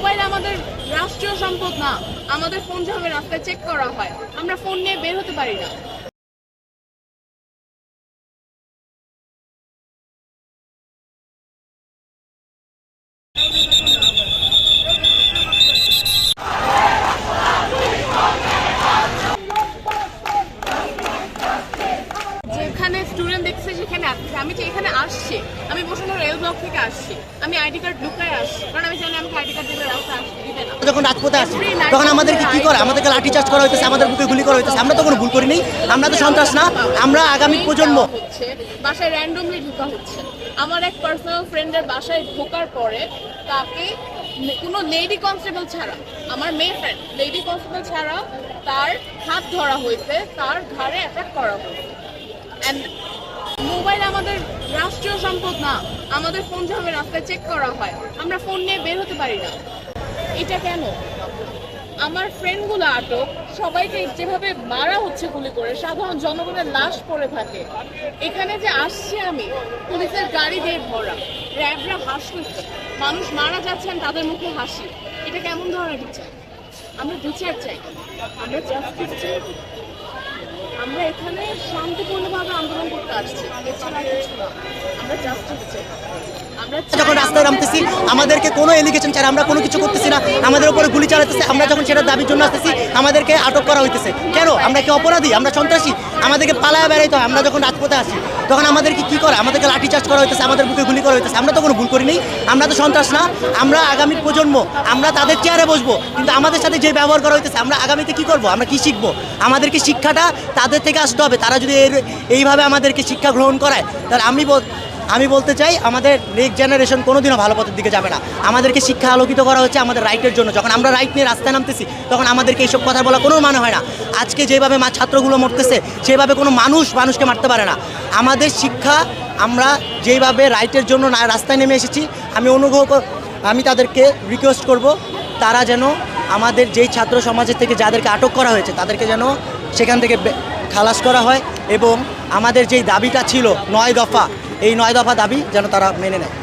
Mobile আমাদের রাষ্ট্রীয় সম্পদ না, আমাদের ফোন যেভাবে রাস্তায় চেক করা হয়, আমরা ফোন নিয়ে বের হতে পারি না। যেখানে স্টুডেন্ট দেখছে আসছে। আমি যে এখানে আসছি। আমি বসুন্ধরা রেল ব্লক থেকে আসছি। আমি আইডি কার্ড লুকায় আসছি। কারণ আমি যখন রাজপথে আসি, তখন আমাদেরকে কি করে? আমাদেরকে লাঠিচার্জ করা হইতেছে, আমাদের বুকে গুলি করা হইতেছে। আমরা তো কোনো ভুল করিনি, আমরা তো সন্ত্রাস না। আমরা আগামী প্রজন্ম বাসায় র্যান্ডমলি ঢোকা হচ্ছে। আমার এক পার্সোনাল ফ্রেন্ডের বাসায় ঢোকার পরে তাকে কোনো লেডি কনস্টেবল ছাড়া, আমার মেয়ে ফ্রেন্ড লেডি কনস্টেবল ছাড়া তার হাত ধরা হয়েছে, তার ঘাড়ে অ্যাটাক করা হয়েছে। অ্যান্ড মোবাইল আমাদের রাষ্ট্রীয় সম্পদ না, আমাদের ফোন যেভাবে রাস্তায় চেক করা হয়। আমরা ফোন নিয়ে বের হতে পারি না। এটা কেন? আমার ফ্রেন্ডগুলো আটক, সবাইকে যেভাবে মারা হচ্ছে গুলি করে, সাধারণ জনগণের লাশ পড়ে থাকে। এখানে যে আসছি আমি, পুলিশের গাড়ি দিয়ে ভরা র্যাবরা হাসতেছে মানুষ মারা যাচ্ছেন, তাদের মুখে হাসি। এটা কেমন ধরনের বিচার? আমরা বিচার চাই। আমরা জাস্টিস চাই। এখানে শান্তিপূর্ণভাবে আন্দোলন করতে আসছি। এছাড়া কিছু না। আমরা জাস্টিস চাই। চাই যখন রাস্তায় নামতেছি আমাদেরকে কোনো এলিগেশন ছাড়া আমরা কোনো কিছু করতেছি না। আমাদের উপরে গুলি চালাতেছে আমরা যখন সেটা দাবির জন্য আসতেছি আমাদেরকে আটক করা হইতেছে। কেন? আমরা কি অপরাধী? আমরা সন্ত্রাসী? আমাদেরকে পালায় বেড়াইতে হয়। আমরা যখন রাজপথে আসি তখন আমাদেরকে কি করে? আমাদেরকে লাঠিচার্জ করা হইতেছে, আমাদের বুকে গুলি করা হইতেছে। আমরা তো কোনো ভুল করিনি। আমরা তো সন্ত্রাস না। আমরা আগামী প্রজন্ম, আমরা তাদের চেয়ারে বসবো। কিন্তু আমাদের সাথে যে ব্যবহার করা হইতেছে, আমরা আগামীতে কি করব? আমরা কি শিখব? আমাদেরকে শিক্ষাটা তাদের থেকে আসতে হবে। তারা যদি এইভাবে আমাদেরকে শিক্ষা গ্রহণ করায়, তাহলে আমি আমি বলতে চাই, আমাদের নেক্সট জেনারেশন কোনোদিনও ভালো পথের দিকে যাবে না। আমাদেরকে শিক্ষা আলোকিত করা হচ্ছে আমাদের রাইটের জন্য। যখন আমরা রাইট নিয়ে রাস্তায় নামতেছি, তখন আমাদেরকে এইসব কথা বলা কোনো মানে হয় না। আজকে যেভাবে মা ছাত্রগুলো মরতেছে, সেভাবে কোনো মানুষ মানুষকে মারতে পারে না। আমাদের শিক্ষা, আমরা যেভাবে রাইটের জন্য না রাস্তায় নেমে এসেছি, আমি অনুগ্রহ আমি তাদেরকে রিকোয়েস্ট করব, তারা যেন আমাদের যেই ছাত্র সমাজের থেকে যাদেরকে আটক করা হয়েছে, তাদেরকে যেন সেখান থেকে খালাস করা হয় এবং আমাদের যেই দাবিটা ছিল নয় দফা এই নয় দফা দাবি যেন তারা মেনে নেয়।